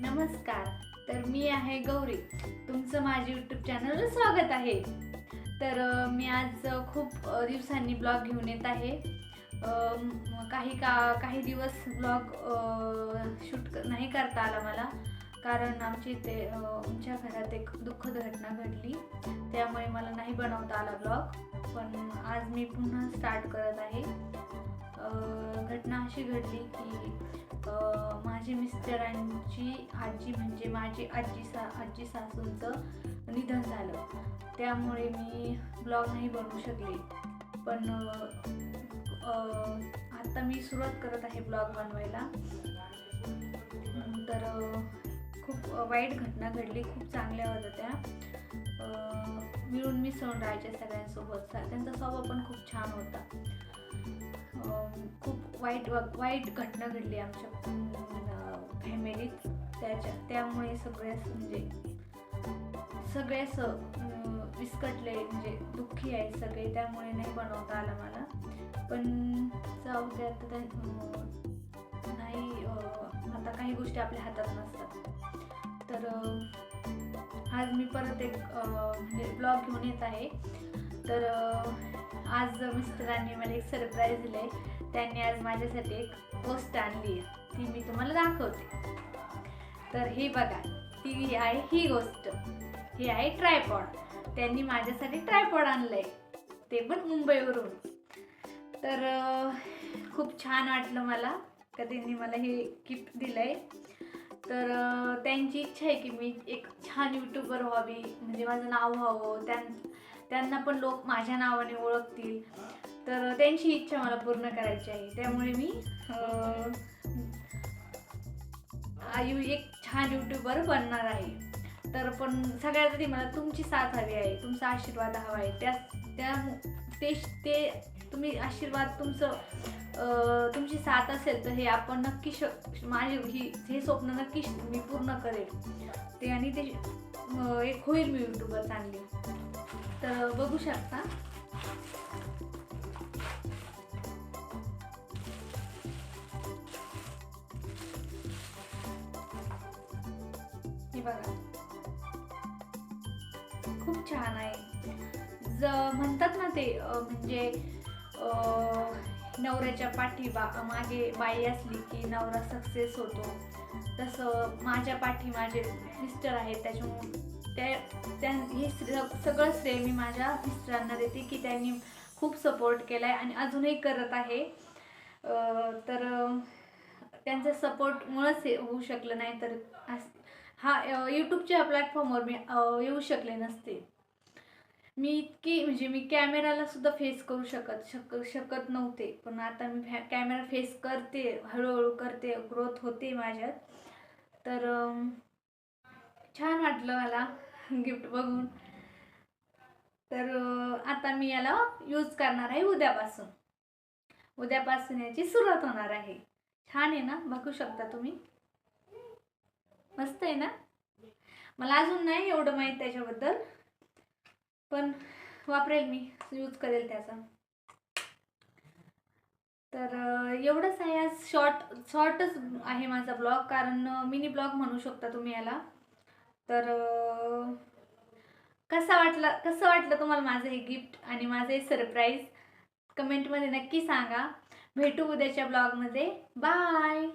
नमस्कार तर मी आहे गौरी. तुमचं माझे यूट्यूब चॅनलवर स्वागत आहे. तर मी आज खूप दिवसांनी ब्लॉग घेऊन येत आहे. काही का काही दिवस ब्लॉग शूट नाही करता आला मला. कारण आमची इथे आमच्या घरात एक दुःखद घटना घडली. त्यामुळे मला नाही बनवता आला ब्लॉग. पण आज मी पुन्हा स्टार्ट करत आहे. घटना अशी घडली की माझे मिस्टरांची आजी म्हणजे माझी आजी सा आजी सासूंचं निधन झालं. त्यामुळे मी ब्लॉग नाही बनवू शकले. पण आत्ता मी सुरुवात करत आहे ब्लॉग बनवायला. तर खूप वाईट घटना घडली खूप चांगल्या होत्या त्या. मिळून मिसळून राहायचे सगळ्यांसोबत. त्यांचा स्वभाव पण खूप छान होता. खूप वाईट वाईट घटना घडली आमच्या फॅमिलीत. त्याच्या त्यामुळे सगळ्याच म्हणजे सगळेच विस्कटले म्हणजे दुःखी आहे सगळे. त्यामुळे नाही बनवता आलं मला. पण जाऊ द्या आता त्या नाही आता काही गोष्टी आपल्या हातात नसतात. तर आज मी परत एक म्हणजे ब्लॉग घेऊन येत आहे. तर आज मिस्टरांनी मला एक सरप्राईज दिलं आहे त्यांनी आज माझ्यासाठी एक गोष्ट आणली आहे. ती मी तुम्हाला दाखवते. तर हे बघा ती आहे ही गोष्ट. ही आहे ट्रायपॉड त्यांनी माझ्यासाठी ट्रायपॉड आणलं आहे ते पण मुंबईवरून. तर खूप छान वाटलं मला का त्यांनी मला हे गिफ्ट दिलं आहे तर त्यांची इच्छा आहे की मी एक छान यूट्यूबर व्हावी म्हणजे माझं नाव व्हावं त्यां त्यांना पण लोक माझ्या नावाने ओळखतील. तर त्यांची इच्छा मला पूर्ण करायची आहे. त्यामुळे मी आयु एक छान यूट्यूबर बनणार आहे. तर पण सगळ्यात आधी मला तुमची साथ हवी आहे. तुमचा आशीर्वाद हवा आहे. त्या त्या ते ते तुम्ही आशीर्वाद तुमचं अं, तुमची साथ असेल तर हे आपण नक्की श माझे ही हे स्वप्न नक्की मी पूर्ण करेल. ते आणि ते एक होईल मी यूट्यूबर चांगली. तर बघू शकता. हे बघा. खूप छान आहे. ज म्हणतात ना ते म्हणजे नवऱ्याच्या पाठीबा मागे बाई असली की नवरा सक्सेस होतो. तसं माझ्या पाठी माझे मिस्टर आहेत त्याच्यामुळे त्या त्या हे सगळं श्रेय मी माझ्या मिस्टरांना देते की त्यांनी खूप सपोर्ट केला आहे आणि अजूनही करत आहे. तर अं, त्यांच्या सपोर्टमुळंच हे होऊ शकलं नाही तर हा यूट्यूबच्या प्लॅटफॉर्मवर मी येऊ शकले नसते. मी इतकी म्हणजे मी कॅमेराला सुद्धा फेस करू शकत शक शकत नव्हते. पण आता मी फॅ कॅमेरा फेस करते हळूहळू करते ग्रोथ होते माझ्यात. तर छान वाटलं मला गिफ्ट बघून. तर आता मी याला यूज करणार आहे उद्यापासून. उद्यापासून याची सुरुवात होणार आहे. छान आहे ना? बघू शकता तुम्ही. मस्त आहे ना? मला अजून नाही एवढं माहीत त्याच्याबद्दल. पण वापरेल मी यूज करेल त्याचा. तर एवढंच आहे. आज शॉर्ट शॉर्टच आहे माझा ब्लॉग कारण मिनी ब्लॉग म्हणू शकता तुम्ही याला. तर कसा वाटला कसं वाटलं तुम्हाला माझं हे गिफ्ट आणि माझं हे सरप्राईज कमेंटमध्ये नक्की सांगा. भेटू उद्याच्या ब्लॉगमध्ये बाय